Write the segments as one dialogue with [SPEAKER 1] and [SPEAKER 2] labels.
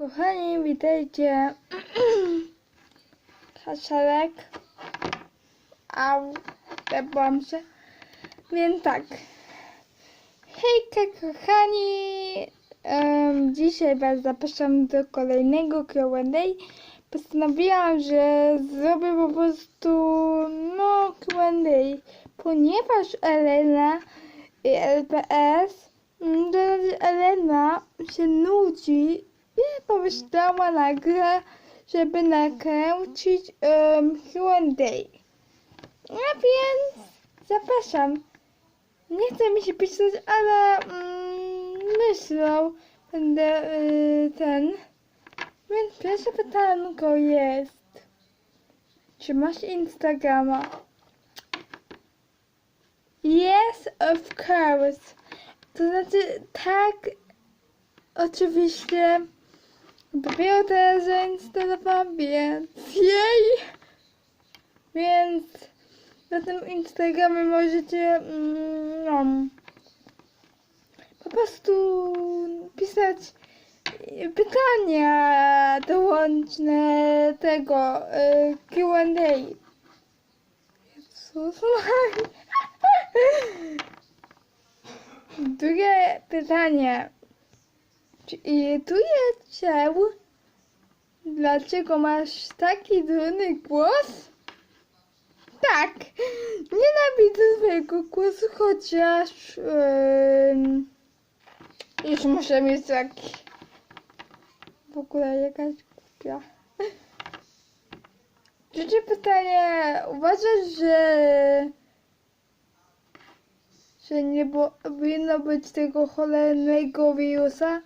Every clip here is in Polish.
[SPEAKER 1] Kochani, witajcie. Kaszalek. Au, tepłam się. Więc tak. Hejka, kochani. Em, dzisiaj Was zapraszam do kolejnego Q&A. Postanowiłam, że zrobię po prostu no Q&A, ponieważ Elena i LPS, mm, Elena się nudzi pomyślała nagle, żeby nakręcić um, Q&A. A więc zapraszam. Nie chce mi się pisać, ale mm, myślą, będę y, ten. Więc pierwsze pytanko jest, czy masz Instagrama? Yes, of course. To znaczy, tak, oczywiście. Dopiero zainstalowałam, więc jej! Więc na tym Instagramie możecie, mm, no, po prostu pisać pytania dołączne tego y, Q&A. Jezus. Drugie pytanie. Irytuje cię? Dlaczego masz taki durny głos? Tak, nienawidzę swojego głosu, chociaż ym, już muszę mieć taki w ogóle jakaś głupia. Trzecie pytanie. Uważasz, że że nie powinno być tego cholernego wirusa?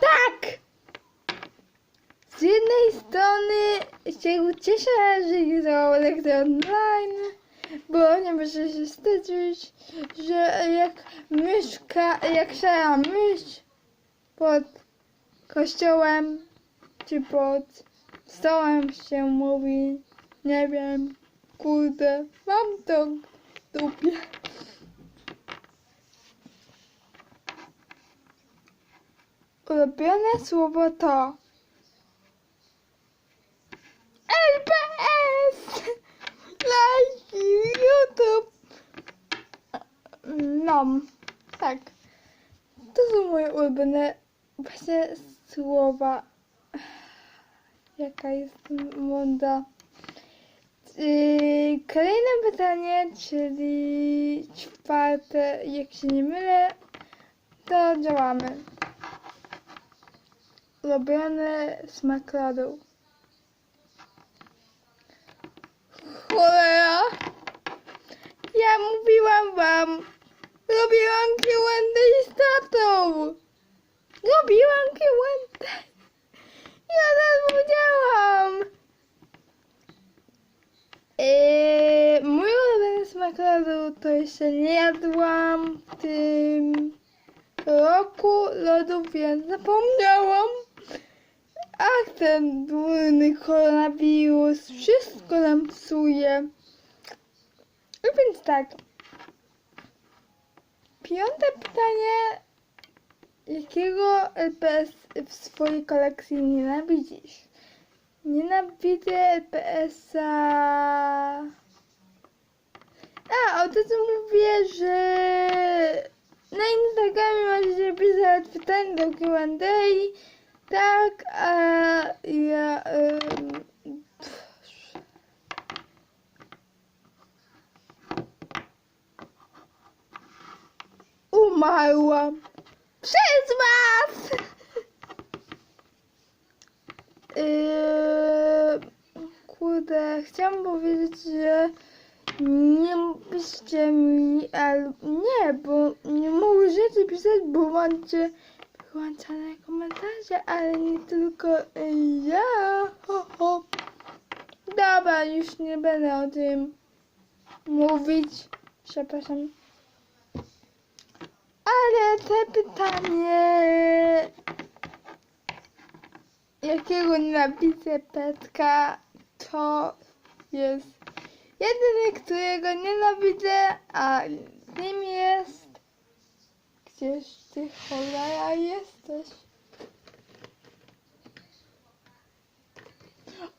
[SPEAKER 1] Tak! Z jednej strony się cieszę, że jest lekcja online, bo nie muszę się wstydzić, że jak myszka, jak szara mysz pod kościołem czy pod stołem się mówi, nie wiem, kurde, mam to dupie. Ulubione słowo to LPS! Lajki, YouTube! No, tak. To są moje ulubione właśnie słowa. Jaka jest mądra. Yy, Kolejne pytanie, czyli czwarte, jak się nie mylę, to działamy. Ulubiony smak lodu. Cholera! Ja mówiłam wam! Robiłam Q&A z tatą! Robiłam Q&A! Ja zapomniałam! Eee, mój ulubiony smak lodu to jeszcze nie jadłam w tym roku lodów, więc zapomniałam. Ach, ten durny koronawirus wszystko nam psuje. No więc tak. Piąte pytanie. Jakiego LPS w swojej kolekcji nienawidzisz? Nienawidzę LPS-a... A, od razu mówię, że na Instagramie możecie pisać pytania do Q&A. Tak, a ja... Ym, umarłam przez was! Yy, kurde, chciałam powiedzieć, że nie piszcie mi, ale nie, bo nie możecie pisać, bo macie wyłączone komentarze, ale nie tylko ja. Ho, ho. Dobra, już nie będę o tym mówić. Przepraszam. Ale te pytanie, jakiego nienawidzę Petka, to jest jedyny, którego nienawidzę, a nim jest gdzieś ty cholera jesteś?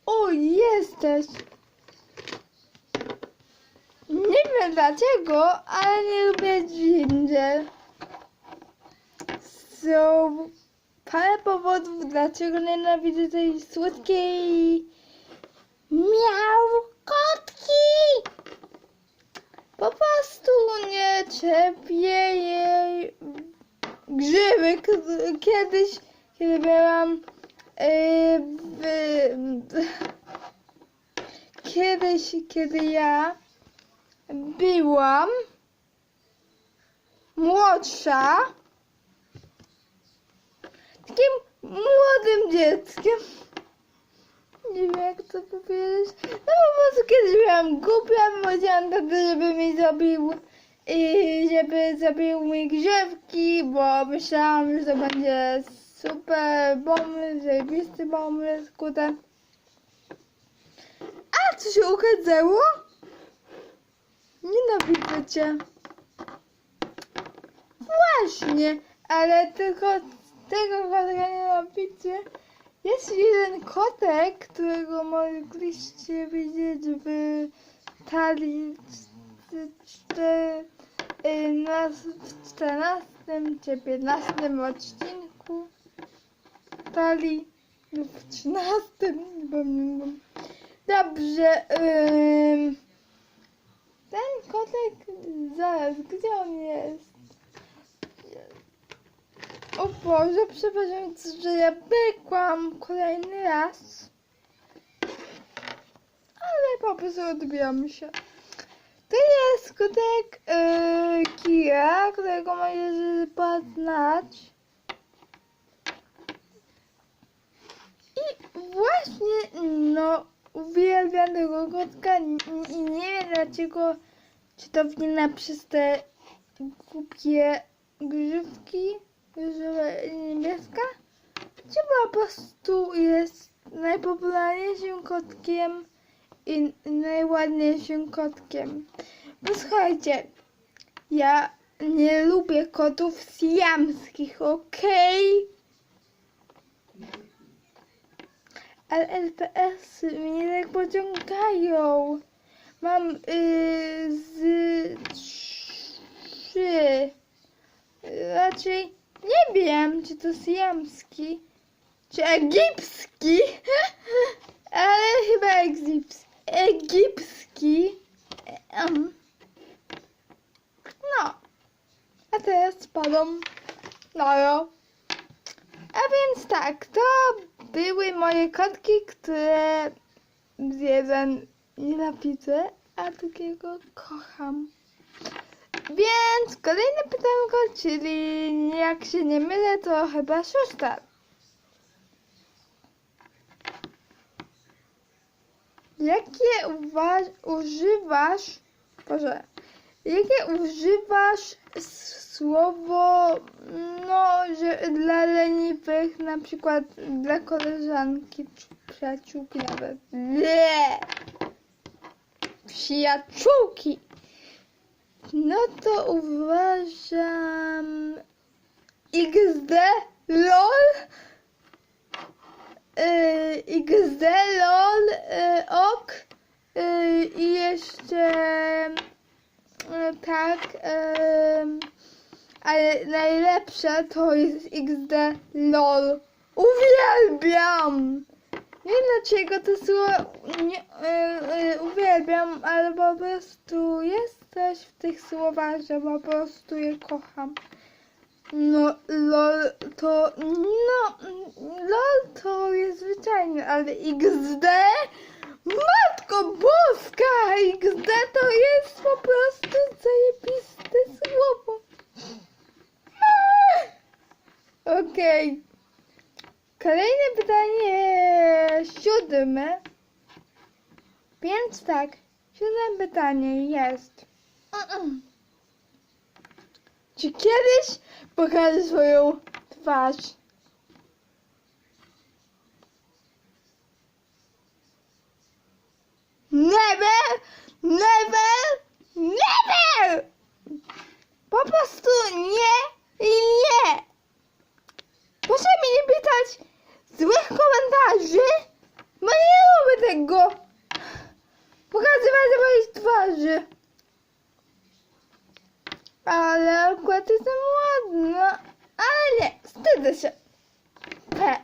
[SPEAKER 1] O, jesteś! Nie wiem dlaczego, ale nie lubię ginger. Są parę powodów, dlaczego nienawidzę tej słodkiej miał kotki! Po prostu nie czepię jej grzyby. Kiedyś, kiedy byłam yy, kiedyś, kiedy ja byłam młodsza, takim młodym dzieckiem. Nie wiem jak to powiedzieć. No prostu kiedyś byłam głupia, powiedziałam taty, żeby mi zrobił i żeby zrobił mi grzewki, bo myślałam, że to będzie super pomysł, zajebisty pomysł, kurde. A co się okazało? Nienawidzę cię. Właśnie, ale tylko tego kotka nienawidzę. Jest jeden kotek, którego mogliście widzieć w talii y, na w 14 czy 15 odcinku talii w 13, nie pamiętam. Dobrze, ten kotek, zaraz, gdzie on jest? O Boże, przepraszam, że ja pykłam kolejny raz. Ale po prostu odbijam się. To jest kotek yy, Kira, którego możesz poznać. I właśnie, no, uwielbiam tego kotka i nie wiem dlaczego, czy to wina przez te głupie grzywki, niebieska, czy po prostu jest najpopularniejszym kotkiem i najładniejszym kotkiem. Posłuchajcie, ja nie lubię kotów siamskich, okej? Ale LPS mnie tak pociągają. Mam yy, z trzy. Raczej nie wiem, czy to siamski, czy egipski, ale chyba egipski. egipski. No, a teraz spadam. Jo. A więc tak, to były moje kotki, które z jeden nienawidzę, a drugiego kocham. Więc kolejne pytanko, czyli jak się nie mylę, to chyba szósta. Jakie uwa- używasz, Boże, jakie używasz słowo, no, że dla leniwych, na przykład dla koleżanki czy przyjaciółki nawet. Nie! Przyjaciółki! No to uważam XD LOL. Yy, XD LOL yy, OK. Yy, i jeszcze yy, tak yy, ale najlepsze to jest XD LOL. Uwielbiam! Nie wiem dlaczego to słowo nie, yy, yy, uwielbiam, ale po prostu jest coś w tych słowach, że po prostu je kocham. No, lol to, no, lol to jest zwyczajne, ale XD? Matko boska! XD to jest po prostu zajebiste słowo. Okej. Kolejne pytanie siódme. Więc tak, siódme pytanie jest. Czy kiedyś pokażę swoją twarz? Never! Never! Never! Po prostu nie i nie! Proszę mnie nie pytać złych komentarzy. Bo nie lubię tego. Pokazywać mojej twarzy. Ale akurat jestem ładna. Ale nie, wstydzę się. P.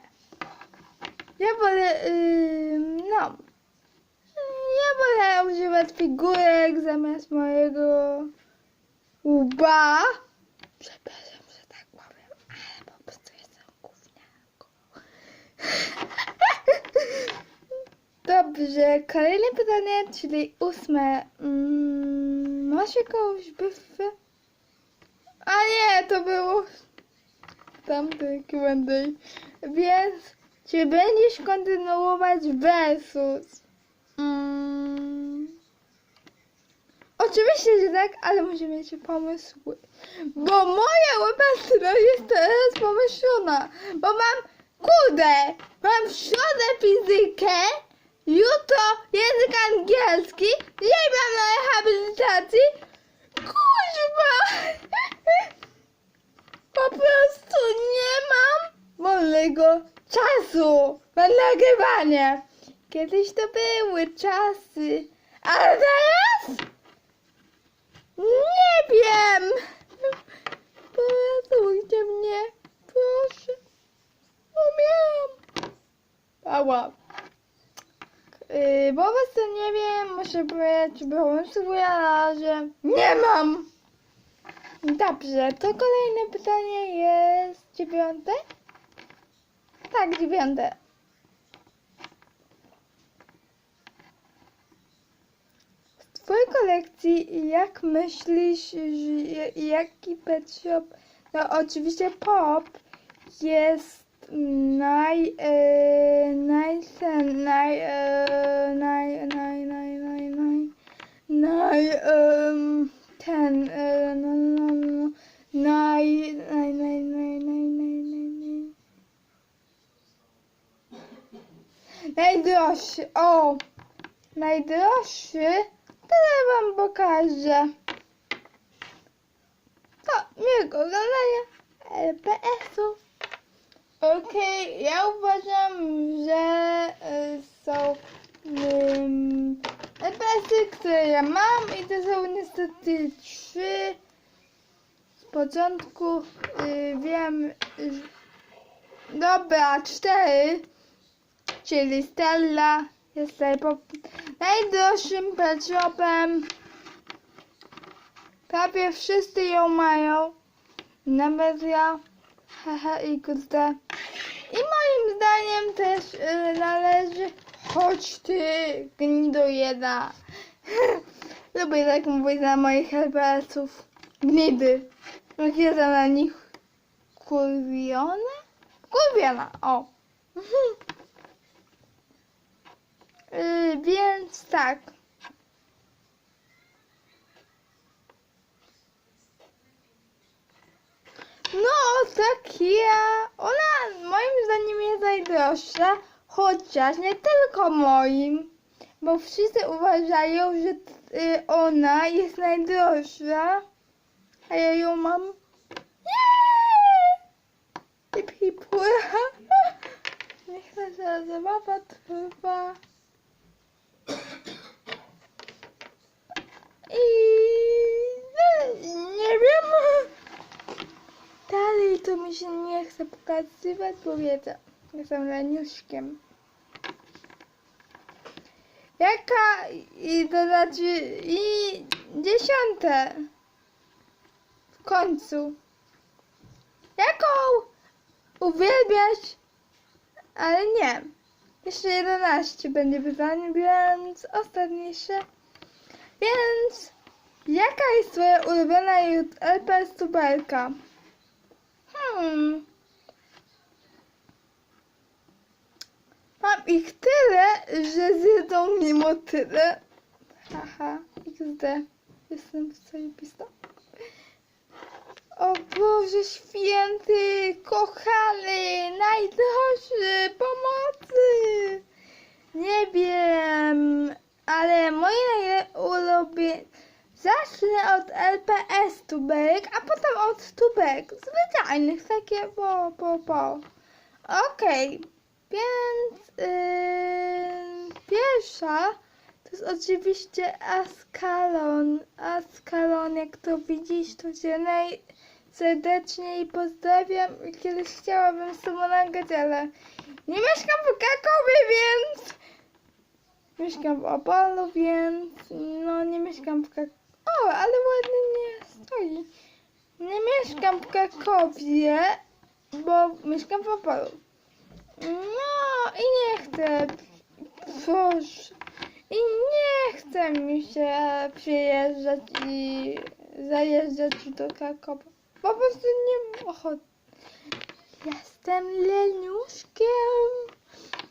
[SPEAKER 1] Ja wolę, yy, no. Ja wolę używać figurek zamiast mojego łba. Przepraszam, że tak powiem, ale po prostu jestem gówniarką. Dobrze, kolejne pytanie, czyli ósme. Mm, masz jakąś byfę? A nie, to było tamty Q&A. Więc czy będziesz kontynuować versus? Mm, oczywiście, że tak, ale muszę mieć pomysły. Bo moja łapastra jest teraz pomyślona. Bo mam, kurde, mam w środę fizykę, jutro język angielski, dzisiaj mam na rehabilitacji. Kuźma! Po prostu nie mam wolnego czasu na nagrywanie. Kiedyś to były czasy, ale teraz nie wiem. Poratujcie mnie, proszę. Umieram. Ała. Yy, bo was to nie wiem, muszę powiedzieć, sobie na razie. Nie mam! Dobrze, to kolejne pytanie jest dziewiąte? Tak, dziewiąte. Z twojej kolekcji, jak myślisz, że jaki pet shop, no oczywiście pop, jest naj, e, naj, ten, naj, e, naj, naj, naj, naj, naj, naj, em, ten, e, no, no, no, naj, naj, naj, naj, naj, naj, naj, naj. Najdroższy, o! Najdroższy? Ja wam pokażę. To miłego oglądania LPS-u. Okej, ja uważam, że y, są um, które ja mam i to są niestety trzy. Z początku y, wiem, że... dobra, cztery, czyli Stella jest najpop... najdroższym pet shopem. Prawie wszyscy ją mają, nawet ja. Haha, XD. I moim zdaniem też y, należy chodź ty, gnido jedna. Lubię tak mówić na moich LPS-ów. Gnidy. Jestem na nich kurwiona? Kurwiona, o. y, więc tak. No, tak ja. Ona moim zdaniem jest najdroższa, chociaż nie tylko moim, bo wszyscy uważają, że y, ona jest najdroższa, a ja ją mam. Nie! Hip. Niech nasza zabawa trwa. I nie wiem. Dalej to mi się nie chce pokazywać, bo wiedzę, jestem leniuszkiem. Jaka i to znaczy i dziesiąte w końcu. Jaką uwielbiasz, ale nie. Jeszcze 11 będzie pytań, więc ostatniejsze. Więc jaka jest twoja ulubiona LP stubelka? Mam ich tyle, że zjedzą mimo tyle. Haha, XD. Jestem zajebista. O Boże święty, kochany, najdroższy, pomocy. Nie wiem, ale moje najulubione... Zacznę od LPS tubek, a potem od tubek zwyczajnych, takie po, po, po. Okej, więc yy, Pierwsza to jest oczywiście Askalon. Askalon, jak to widzisz, to cię najserdeczniej pozdrawiam. i Kiedyś chciałabym z tobą nagrać, ale nie mieszkam w Krakowie, więc mieszkam w Opolu, więc no nie mieszkam w Krakowie. O, ale ładnie nie stoi. Nie mieszkam w Krakowie, bo mieszkam w Opolu. No i nie chcę. Proszę. I nie chce mi się przyjeżdżać i zajeżdżać do Krakowa. Po prostu nie mam ochoty. Jestem leniuszkiem.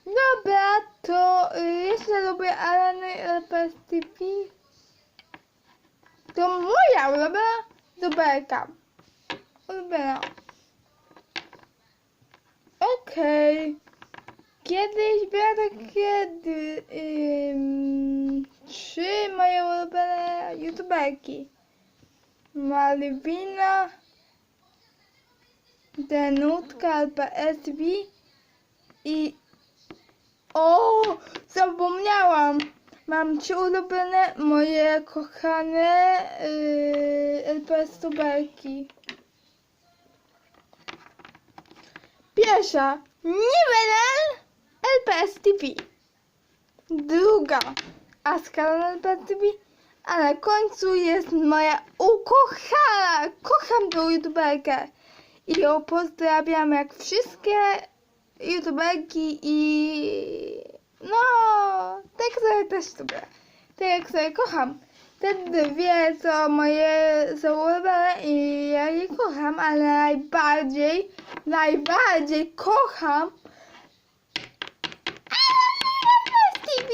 [SPEAKER 1] Dobra, to y, jeszcze lubię Alany TV. To moja ulubiona dubelka. Ulubiona. Okej. Kiedyś była tak kiedy ym, trzy moje ulubione youtuberki. Malwina, Denutka albo SB i o, zapomniałam. Mam trzy ulubione moje kochane yy, LPS tuberki. Pierwsza Nivelal LPS TV. Druga Askalon LPS TV. A na końcu jest moja ukochana, kocham tą youtuberkę. I ją pozdrawiam jak wszystkie youtuberki i no, tak sobie też lubię. Tak jak sobie kocham. Te dwie to moje są ulubione i ja je kocham, ale najbardziej, najbardziej kocham TV.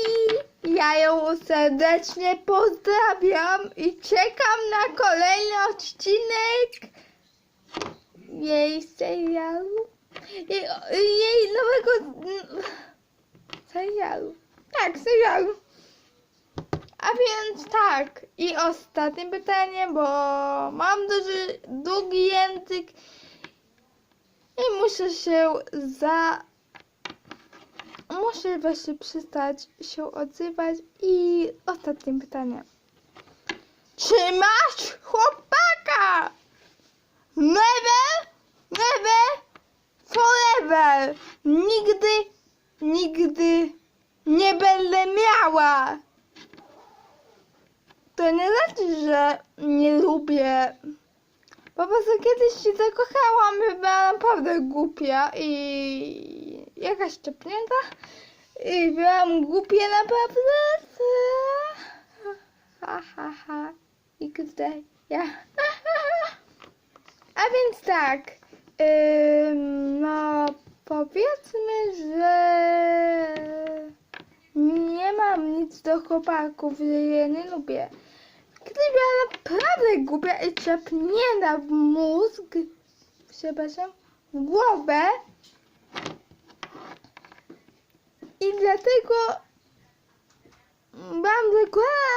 [SPEAKER 1] Ja ją serdecznie pozdrawiam i czekam na kolejny odcinek jej serialu. Jej, jej nowego serialu. Tak, serialu. A więc tak. I ostatnie pytanie, bo mam duży, długi język i muszę się za. Muszę właśnie przestać się odzywać. I ostatnie pytanie. Czy masz chłopaka? Never, never, forever. Nigdy, nigdy nie będę miała. To nie znaczy, że nie lubię. Po prostu kiedyś się zakochałam i była naprawdę głupia i jakaś szczepnięta. I byłam głupia naprawdę. Ha, ha, ha. XD. Ja. A więc tak. Ym, no, powiedzmy, że nie mam nic do chłopaków, że je nie lubię. Kiedy była naprawdę głupia i czepnięta w mózg, przepraszam, w głowę i dlatego byłam zakochana,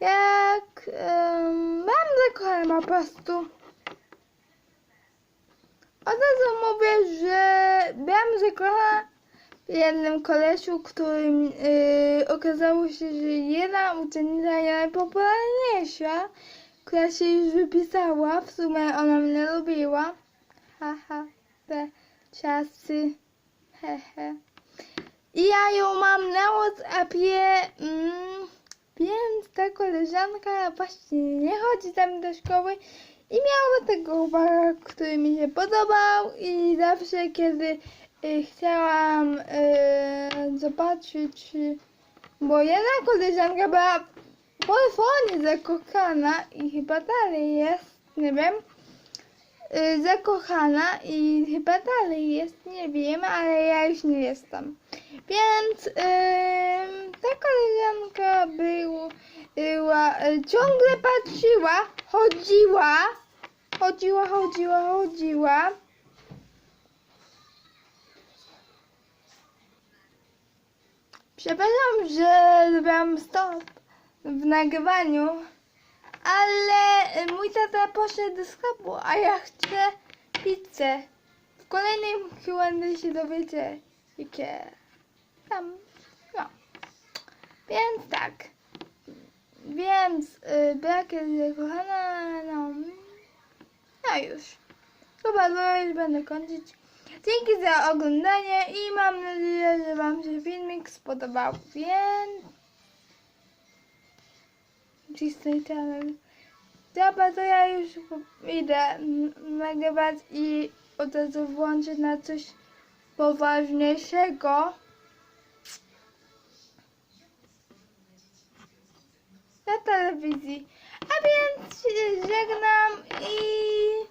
[SPEAKER 1] jak um, byłam zakochana po prostu. Od razu mówię, że byłam zakochana w jednym kolesiu, którym yy, okazało się, że jedna uczennica najpopularniejsza, która się już wypisała, w sumie ona mnie lubiła. Haha, te czasy, hehe. I ja ją mam na WhatsAppie, mm, więc ta koleżanka właśnie nie chodzi tam do szkoły i miała tego chłopaka, który mi się podobał i zawsze kiedy y, chciałam y, zobaczyć, y, bo jedna koleżanka była potwornie zakochana i chyba dalej jest, nie wiem, y, zakochana i chyba dalej jest, nie wiem, ale ja już nie jestem. Więc ym, ta koleżanka był, była, y, ciągle patrzyła, chodziła, chodziła, chodziła, chodziła. Przepraszam, że zrobiłam stop w nagrywaniu, ale mój tata poszedł do sklepu, a ja chcę pizzę. W kolejnym Q&A się dowiecie, jakie tam, no. Więc tak. Więc y, brak jest kochana, no. No już. Chyba już będę kończyć. Dzięki za oglądanie i mam nadzieję, że Wam się filmik spodobał. Więc... Disney Channel. Dobra, to ja już idę nagrywać i od razu włączę na coś poważniejszego. Na telewizji więc żegnam i